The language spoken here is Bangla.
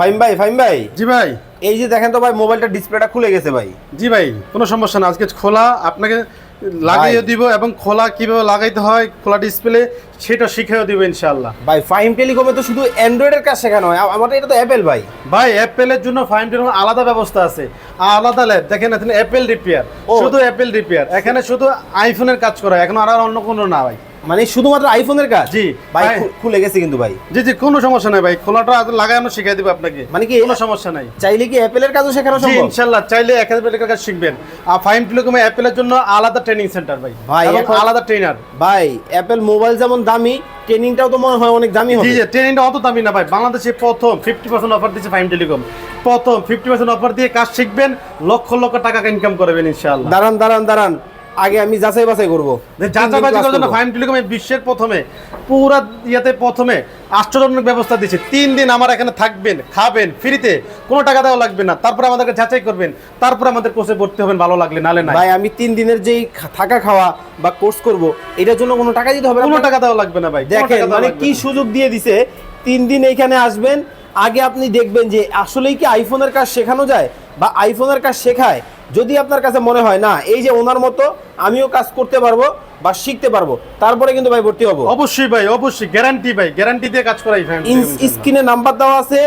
ফাইম ভাই ফাইম ভাই। জি ভাই। এই যে দেখেন তো ভাই মোবাইলটা ডিসপ্লেটা খুলে গেছে ভাই। জি ভাই কোনো সমস্যা না। আজকে খোলা আপনাকে লাগিয়ে দিব এবং খোলা কীভাবে লাগাইতে হয় খোলা ডিসপ্লে সেটা শিখিয়ে দিব ইনশাআল্লাহ। ভাই ফাইম টেলিকমে তো শুধু অ্যান্ড্রয়েডের কাজ শেখানো হয়। আমাদের এটা তো অ্যাপেল ভাই। ভাই অ্যাপেলের জন্য ফাইন টেলিকম আলাদা ব্যবস্থা আছে। আলাদা ল্যাব দেখেন এখানে অ্যাপেল রিপেয়ার। শুধু অ্যাপেল রিপেয়ার এখানে শুধু আইফোনের কাজ করা হয়, এখন আর আর অন্য কোনো না ভাই। মানে শুধুমাত্র আইফোনের কাজ? জি, ভাই। খুলে গেছে কিন্তু ভাই। জি জি কোনো সমস্যা নাই ভাই। খোলাটা আজ লাগানো শিখিয়ে দিব আপনাকে। মানে কি কোনো সমস্যা নাই। চাইলে কি অ্যাপেলের কাজও শেখানো সম্ভব? ইনশাল্লাহ চাইলে একাডেমিক কাজ শিখবেন। আর ফাইন টেলিকমে অ্যাপেলের জন্য আলাদা ট্রেনিং সেন্টার ভাই। ভাই, আলাদা ট্রেনার ভাই অ্যাপেল মোবাইল যেমন দামি ট্রেনিংটাও তো মনে হয় অনেক দামি জি হবে। জি ট্রেনিংটা অত দামি না ভাই। বাংলাদেশে প্রথম ফিফটি পার্সেন্ট অফার দিচ্ছে ফাইন টেলিকম প্রথম ফিফটি পার্সেন্ট অফার দিয়ে কাজ শিখবেন লক্ষ লক্ষ টাকা ইনকাম করবেন ইনশাআল্লাহ। দাঁড়ান দাঁড়ান দাঁড়ান। আগে আমি যাচাই বাছাই করব। যাচাবাজি করার জন্য ফাইন টেলিকম বিশ্বের প্রথমে পুরা ইয়েতে প্রথমে আশ্চর্যজনক ব্যবস্থা দিচ্ছে তিন দিন আমার এখানে থাকবেন খাবেন ফ্রিতে কোনো টাকা দেওয়া লাগবে না। তারপর আমাদেরকে যাচাই করবেন তারপর আমাদের কোর্সে ভর্তি হবেন ভালো লাগলে নালে না ভাই আমি তিন দিনের যেই থাকা খাওয়া বা কোর্স করব এটার জন্য কোনো টাকা দিতে হবে না। কোনো টাকা দেওয়া লাগবে না ভাই দেখেন মানে কি সুযোগ দিয়ে দিছে তিন দিন এইখানে আসবেন আগে আপনি দেখবেন যে আসলেই কি আইফোনের কাজ শেখানো যায় বা আইফোনের কাজ শেখায়? যদি আপনার কাছে মনে হয় না এই যে ওনার মতো আমিও কাজ করতে পারব বা শিখতে পারব তারপরে কিন্তু ভাই ভর্তি হব। অবশ্যই ভাই অবশ্যই। গ্যারান্টি ভাই গ্যারান্টি দিয়ে কাজ করাই স্ক্রিনে নাম্বার দেওয়া আছে।